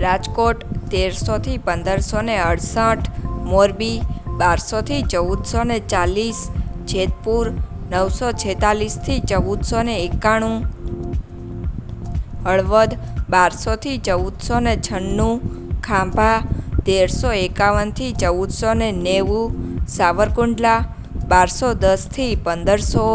રાજકોટ તેરસોથી પંદરસો ને અડસઠ, મોરબી બારસોથી ચૌદસો ને ચાલીસ, જેતપુર નવસો છેતાલીસથી ચૌદસો ને એકાણું, હળવદ બારસોથી ચૌદસો ને છન્નું, ખાંભા તેરસો એકાવનથી ચૌદસો ને નેવું, સાવરકુંડલા બારસો દસથી પંદરસો,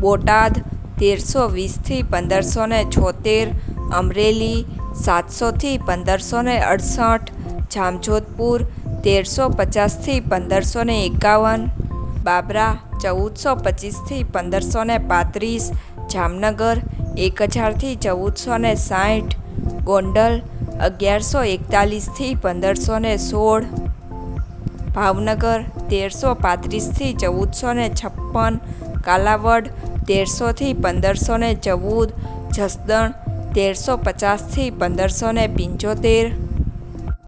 બોટાદ તેરસો વીસથી પંદરસો ને છોતેર, અમરેલી સાતસોથી પંદરસો ને અડસઠ, જામજોધપુર તેરસો પચાસથી પંદરસો ને એકાવન, બાબરા ચૌદસો પચીસથી પંદરસો ને પાંત્રીસ, જામનગર એક હજારથી ચૌદસો ને સાઠ, ગોંડલ અગિયારસો એકતાલીસથી પંદરસો ને સોળ, ભાવનગર તેરસો પાંત્રીસથી ચૌદસો ને છપ્પન, કાલાવડ તેરસોથી પંદરસો ને ચૌદ, જસદણ તેરસો પચાસથી પંદરસો ને પંચોતેર